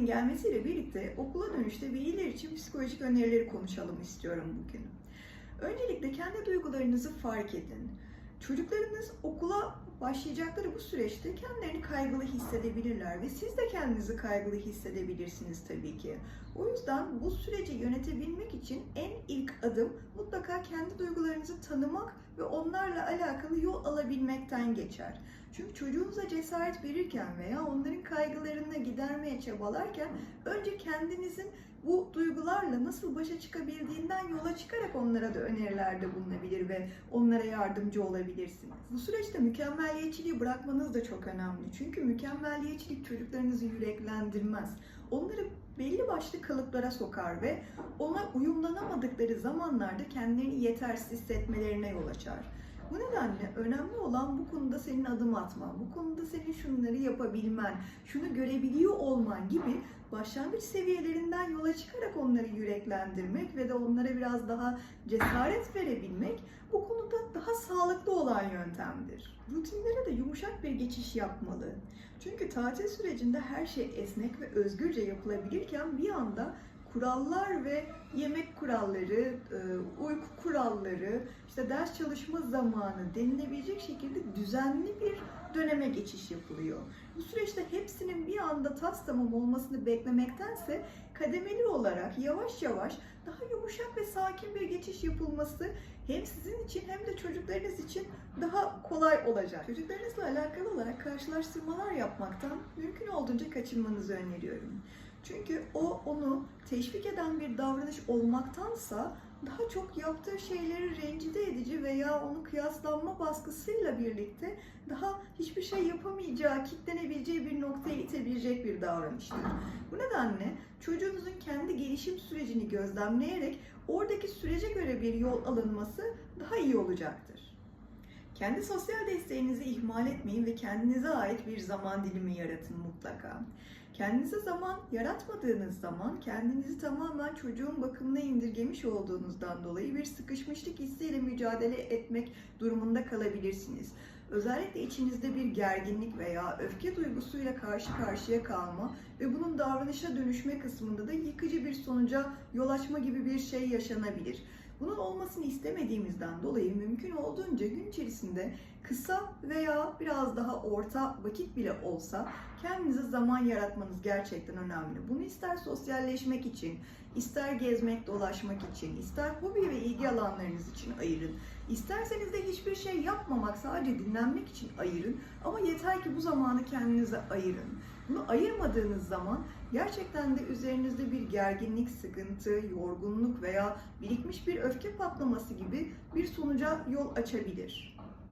ayın gelmesiyle birlikte okula dönüşte veliler için psikolojik önerileri konuşalım istiyorum bugün. Öncelikle kendi duygularınızı fark edin. Çocuklarınız okula başlayacakları bu süreçte kendilerini kaygılı hissedebilirler ve siz de kendinizi kaygılı hissedebilirsiniz tabii ki. O yüzden bu süreci yönetebilmek için en ilk adım mutlaka kendi duygularınızı tanımak ve onlarla alakalı yol alabilmekten geçer. Çünkü çocuğunuza cesaret verirken veya onların kaygılarını gidermeye çabalarken önce kendinizin bu duygularla nasıl başa çıkabildiğinden yola çıkarak onlara da önerilerde bulunabilir ve onlara yardımcı olabilirsiniz. Bu süreçte mükemmeliyetçiliği bırakmanız da çok önemli. Çünkü mükemmeliyetçilik çocuklarınızı yüreklendirmez. Onları belli başlı kalıplara sokar ve ona uyumlanamadıkları zamanlarda kendilerini yetersiz hissetmelerine yol açar. Bu nedenle önemli olan bu konuda senin adım atman, bu konuda senin şunları yapabilmen, şunu görebiliyor olman gibi başlangıç seviyelerinden yola çıkarak onları yüreklendirmek ve de onlara biraz daha cesaret verebilmek bu konuda daha sağlıklı olan yöntemdir. Rutinlere de yumuşak bir geçiş yapmalı. Çünkü tatil sürecinde her şey esnek ve özgürce yapılabilirken bir anda kurallar ve yemek kuralları, e, uyku kuralları, işte ders çalışma zamanı denilebilecek şekilde düzenli bir döneme geçiş yapılıyor. Bu süreçte hepsinin bir anda tas tamam olmasını beklemektense kademeli olarak yavaş yavaş daha yumuşak ve sakin bir geçiş yapılması hem sizin için hem de çocuklarınız için daha kolay olacak. Çocuklarınızla alakalı olarak karşılaştırmalar yapmaktan mümkün olduğunca kaçınmanızı öneriyorum. Çünkü onu teşvik eden bir davranış olmaktansa daha çok yaptığı şeyleri rencide edici veya onu kıyaslanma baskısıyla birlikte daha hiçbir şey yapamayacağı, kitlenebileceği bir noktaya itebilecek bir davranıştır. Bu nedenle çocuğunuzun kendi gelişim sürecini gözlemleyerek oradaki sürece göre bir yol alınması daha iyi olacaktır. Kendi sosyal desteğinizi ihmal etmeyin ve kendinize ait bir zaman dilimi yaratın mutlaka. Kendinize zaman yaratmadığınız zaman kendinizi tamamen çocuğun bakımına indirgemiş olduğunuzdan dolayı bir sıkışmışlık hissiyle mücadele etmek durumunda kalabilirsiniz. Özellikle içinizde bir gerginlik veya öfke duygusuyla karşı karşıya kalma ve bunun davranışa dönüşme kısmında da yıkıcı bir sonuca yol açma gibi bir şey yaşanabilir. Bunun olmasını istemediğimizden dolayı mümkün olduğunca gün içerisinde kısa veya biraz daha orta vakit bile olsa kendinize zaman yaratmanız gerçekten önemli. Bunu ister sosyalleşmek için, ister gezmek, dolaşmak için, ister hobi ve ilgi alanlarınız için ayırın. İsterseniz de hiçbir şey yapmamak, sadece dinlenmek için ayırın. Ama yeter ki bu zamanı kendinize ayırın. Bunu ayırmadığınız zaman gerçekten de üzerinizde bir gerginlik, sıkıntı, yorgunluk veya birikmiş bir öfke patlaması gibi bir sonuca yol açabilir.